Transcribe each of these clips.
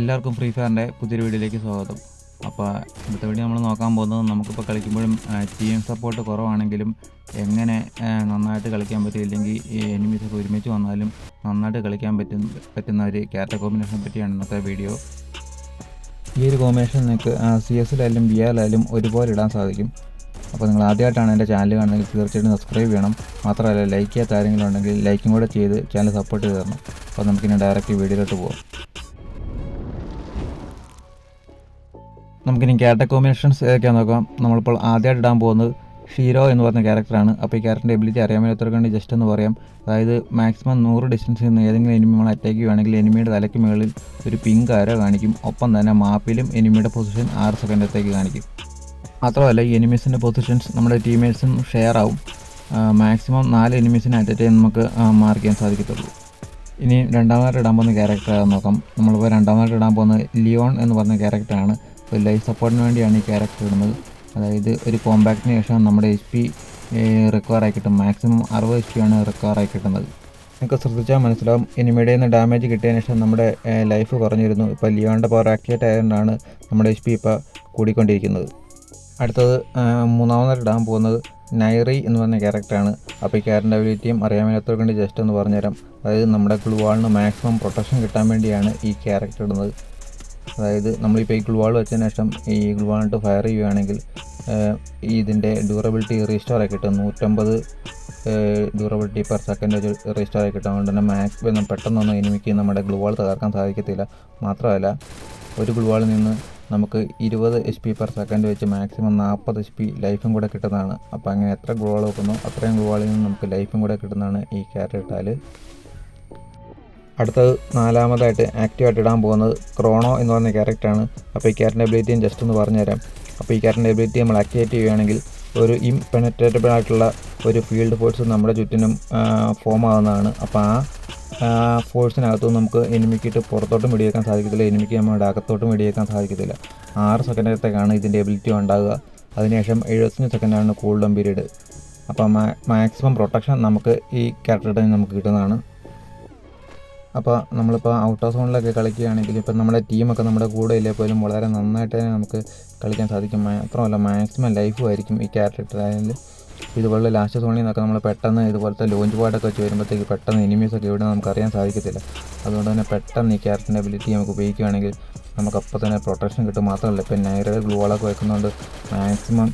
എല്ലാവർക്കും ഫ്രീ ഫയറിന്റെ പുതിയൊരു വീഡിയോയിലേക്ക് സ്വാഗതം. അപ്പോൾ ഇന്നത്തെ വീഡിയോ നമ്മൾ നോക്കാൻ പോകുന്നത് നമുക്കിപ്പോൾ കളിക്കുമ്പോഴും ടീം സപ്പോർട്ട് കുറവാണെങ്കിലും എങ്ങനെ നന്നായിട്ട് കളിക്കാൻ പറ്റും ഇല്ലെങ്കിൽ ഈ എനിമീസ് ഒക്കെ ഒരുമിച്ച് വന്നാലും നന്നായിട്ട് കളിക്കാൻ പറ്റും പറ്റുന്ന ഒരു ക്യാരക്ടർ കോമ്പിനേഷനെ പറ്റിയാണ് ഇന്നത്തെ വീഡിയോ. ഈ ഒരു കോമ്പിനേഷൻ നിങ്ങൾക്ക് സി എസിലായാലും ബി ആറിലായാലും ഒരുപോലെ ഇടാൻ സാധിക്കും. അപ്പോൾ നിങ്ങൾ ആദ്യമായിട്ടാണ് എന്റെ ചാനൽ കാണുന്നതെങ്കിൽ തീർച്ചയായിട്ടും സബ്സ്ക്രൈബ് ചെയ്യണം. മാത്രമല്ല ലൈക്ക് ചെയ്യാത്ത ആരെങ്കിലും ഉണ്ടെങ്കിൽ ലൈക്കും കൂടെ ചെയ്ത് ചാനൽ സപ്പോർട്ട് ചെയ്ത് തരണം. അപ്പോൾ നമുക്കിനി ഡയറക്റ്റ് വീഡിയോയിലോട്ട് പോകാം നമുക്കിനി ക്യാരക്ടർ കോമ്പിനേഷൻസ് ഏതൊക്കെയാണെന്ന് നോക്കാം. നമ്മളിപ്പോൾ ആദ്യമായിട്ട് ഇടാൻ പോകുന്നത് ഷീരോ എന്ന് പറഞ്ഞ ക്യാരക്ടറാണ് അപ്പോൾ ഈ ക്യാരക്ടറിന്റെ എബിലിറ്റി അറിയാൻ മേലാത്തവർക്ക് വേണ്ടി ജസ്റ്റ് എന്ന് പറയാം. അതായത് മാക്സിമം നൂറ് ഡിസ്റ്റൻസിൽ നിന്ന് ഏതെങ്കിലും എനിമി നമ്മൾ അറ്റാക്ക് ചെയ്യുകയാണെങ്കിൽ എനിമിയുടെ തലയ്ക്ക് മുകളിൽ ഒരു പിങ്ക് ആരോ കാണിക്കും. ഒപ്പം തന്നെ മാപ്പിലും എനിമിയുടെ പൊസിഷൻ ആറ് സെക്കൻഡത്തേക്ക് കാണിക്കും. മാത്രമല്ല ഈ എനിമീസിന്റെ പൊസിഷൻസ് നമ്മുടെ ടീമേറ്റ്സും ഷെയർ ആവും. മാക്സിമം നാല് എനിമീസിനെ അറ്റാക്ക് ചെയ്യാൻ നമുക്ക് മാർക്ക് ചെയ്യാൻ സാധിക്കത്തുള്ളൂ. ഇനി രണ്ടാമതായിട്ട് ഇടാൻ പോകുന്ന ക്യാരക്ടർ നോക്കാം. നമ്മളിപ്പോൾ രണ്ടാമതായിട്ട് ഇടാൻ പോകുന്നത് ലിയോൺ എന്ന് പറഞ്ഞ ക്യാരക്ടറാണ് ഒരു ലൈഫ് സപ്പോർട്ടിന് വേണ്ടിയാണ് ഈ ക്യാരക്ടർ ഇടുന്നത്. അതായത് ഒരു കോമ്പാക്റ്റിന് ശേഷം നമ്മുടെ എച്ച് പി റിക്കവർ ആയി കിട്ടും. മാക്സിമം അറുപത് എച്ച് പി ആണ് റിക്കവർ ആയി കിട്ടുന്നത്. നിങ്ങൾക്ക് ശ്രദ്ധിച്ചാൽ മനസ്സിലാവും എനിമിയുടെ നിന്ന് ഡാമേജ് കിട്ടിയതിന് ശേഷം നമ്മുടെ ലൈഫ് കുറഞ്ഞിരുന്നു. ഇപ്പോൾ ലിയോണിന്റെ പവർ ആക്ടിവേറ്റ് ആയതുകൊണ്ടാണ് നമ്മുടെ എച്ച് പി ഇപ്പോൾ കൂടിക്കൊണ്ടിരിക്കുന്നത്. അടുത്തത് മൂന്നാമതായിട്ട് ഇടാൻ പോകുന്നത് നൈറി എന്ന് പറഞ്ഞ ക്യാരക്ടറാണ് അപ്പോൾ ഈ ക്യാരന്റെ അബിലിറ്റിയും അറിയാൻ മേലാത്തവർക്ക് ജസ്റ്റ് ഒന്ന് പറഞ്ഞുതരാം. അതായത് നമ്മുടെ ഗ്ലുവാളിന് മാക്സിമം പ്രൊട്ടക്ഷൻ കിട്ടാൻ വേണ്ടിയാണ് ഈ ക്യാരക്ടർ ഇടുന്നത്. അതായത് നമ്മളിപ്പോൾ ഈ ഗ്ലുവാൾ വെച്ചതിന് ശേഷം ഈ ഗ്ലുവാളിട്ട് ഫയർ ചെയ്യുകയാണെങ്കിൽ ഇതിന്റെ ഡ്യൂറബിലിറ്റി റീസ്റ്റോർ ആയി കിട്ടും. നൂറ്റമ്പത് ഡ്യൂറബിലിറ്റി പെർ സെക്കൻഡ് റീസ്റ്റോർ ആയി കിട്ടും. അതുകൊണ്ട് തന്നെ മാക്സിമം പെട്ടെന്നൊന്നും എനിമിക്ക് നമ്മുടെ ഗ്ലുവാൾ തകർക്കാൻ സാധിക്കത്തില്ല. മാത്രമല്ല ഒരു ഗ്ലുവാളിൽ നിന്ന് നമുക്ക് ഇരുപത് എച്ച് പി പെർ സെക്കൻഡ് വെച്ച് മാക്സിമം നാൽപ്പത് എച്ച് പി ലൈഫും കൂടെ കിട്ടുന്നതാണ്. അപ്പോൾ അങ്ങനെ എത്ര ഗ്ലുവാൾ വെക്കുന്നു അത്രയും ഗ്ലുവാളിൽ നിന്ന് നമുക്ക് ലൈഫും കൂടെ കിട്ടുന്നതാണ് ഈ ക്യാരറ്റ് ഇട്ടാൽ അടുത്തത് നാലാമതായിട്ട് ആക്റ്റീവായിട്ട് ഇടാൻ പോകുന്നത് ക്രോണോ എന്ന് പറയുന്ന ക്യാരക്ടറാണ് അപ്പോൾ ഈ ക്യാരറ്റിന്റെ എബിലിറ്റിയും ജസ്റ്റ് ഒന്ന് പറഞ്ഞുതരാം. അപ്പോൾ ഈ ക്യാരറ്റിന്റെ എബിലിറ്റി നമ്മൾ ആക്ടിവേറ്റ് ചെയ്യുകയാണെങ്കിൽ ഒരു ഇംപെനട്രേറ്റബിൾ ആയിട്ടുള്ള ഒരു ഫീൽഡ് ഫോഴ്സ് നമ്മുടെ ചുറ്റിനും ഫോം ആകുന്നതാണ് അപ്പോൾ ആ ഫോഴ്സിനകത്തു നമുക്ക് എനിമിക്കിട്ട് പുറത്തോട്ടും വെടിയേക്കാൻ സാധിക്കത്തില്ല. എനിമിക്ക് നമ്മുടെ അകത്തോട്ടും വെടിയേക്കാൻ സാധിക്കത്തില്ല. ആറ് സെക്കൻഡത്തേക്കാണ് ഇതിന്റെ എബിലിറ്റി ഉണ്ടാകുക അതിനുശേഷം എഴുപത്തഞ്ച് സെക്കൻഡാണ് കൂൾ ഡൗൺ പീരീഡ് അപ്പോൾ മാക്സിമം പ്രൊട്ടക്ഷൻ നമുക്ക് ഈ ക്യാരക്ടറിൽ നമുക്ക് കിട്ടുന്നതാണ്. അപ്പോൾ നമ്മളിപ്പോൾ ഔട്ട് ഓഫ് സോണിലൊക്കെ കളിക്കുകയാണെങ്കിൽ ഇപ്പം നമ്മുടെ ടീമൊക്കെ നമ്മുടെ കൂടെ ഇല്ലേ പോലും വളരെ നന്നായിട്ട് തന്നെ നമുക്ക് കളിക്കാൻ സാധിക്കും. മാത്രമല്ല മാക്സിമം ലൈഫും ആയിരിക്കും ഈ ക്യാരക്ടറിൽ ഇതുപോലുള്ള ലാസ്റ്റ് സോണിൽ നിന്നൊക്കെ നമ്മൾ പെട്ടെന്ന് ഇതുപോലത്തെ ലോഞ്ച് പാടൊക്കെ വെച്ച് വരുമ്പോഴത്തേക്ക് പെട്ടെന്ന് എനിമീസൊക്കെ ഇവിടെ നമുക്ക് അറിയാൻ സാധിക്കത്തില്ല. അതുകൊണ്ട് തന്നെ പെട്ടെന്ന് ഈ ക്യാരക്ടറിന്റെ എബിലിറ്റി നമുക്ക് ഉപയോഗിക്കുകയാണെങ്കിൽ നമുക്ക് അപ്പോൾ തന്നെ പ്രൊട്ടക്ഷൻ കിട്ടും. മാത്രമല്ല ഇപ്പം നൈറ ഗ്ലൂ വാളൊക്കെ വെക്കുന്നതുകൊണ്ട് മാക്സിമം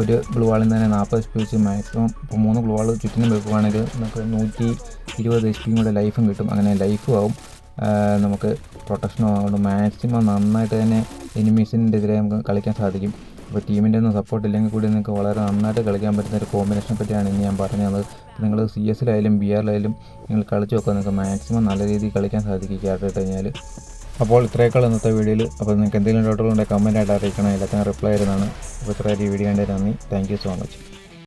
ഒരു ഗ്ലൂ വാളിൽ നിന്ന് തന്നെ നാൽപ്പത് സ്പീസ് മാക്സിമം ഇപ്പോൾ മൂന്ന് ഗ്ലൂ വാൾ ചുറ്റിനും വെക്കുകയാണെങ്കിൽ നമുക്ക് നൂറ്റി ഇരുപത് എച്ച് പിയും കൂടെ ലൈഫും കിട്ടും. അങ്ങനെ ലൈഫും ആവും. നമുക്ക് പ്രൊട്ടക്ഷനും ആവുകൊണ്ട് മാക്സിമം നന്നായിട്ട് തന്നെ എനിമീസിന്റെ എതിരെ നമുക്ക് കളിക്കാൻ സാധിക്കും. അപ്പോൾ ടീമിന്റെ ഒന്നും സപ്പോർട്ട് ഇല്ലെങ്കിൽ കൂടി നിങ്ങൾക്ക് വളരെ നന്നായിട്ട് കളിക്കാൻ പറ്റുന്ന ഒരു കോമ്പിനേഷനെ പറ്റിയാണ് ഇനി ഞാൻ പറഞ്ഞു തന്നത് നിങ്ങൾ സി എസിലായാലും ബി ആറിലായാലും നിങ്ങൾ കളിച്ച് നോക്കുക. നിങ്ങൾക്ക് മാക്സിമം നല്ല രീതിയിൽ കളിക്കാൻ സാധിക്കും ക്യാരക്ടർ ഇട്ട് കഴിഞ്ഞാൽ അപ്പോൾ ഇത്രയേക്കാൾ ഇന്നത്തെ വീഡിയോയിൽ അപ്പോൾ നിങ്ങൾക്ക് എന്തെങ്കിലും ഡൗട്ടുകളുണ്ടെങ്കിൽ കമന്റായിട്ട് അറിയിക്കണം. എല്ലാത്തിനും റിപ്ലൈ തരുന്നതാണ്. അപ്പോൾ ഇത്രയും വീഡിയോ കണ്ടേ നന്ദി. Thank you so much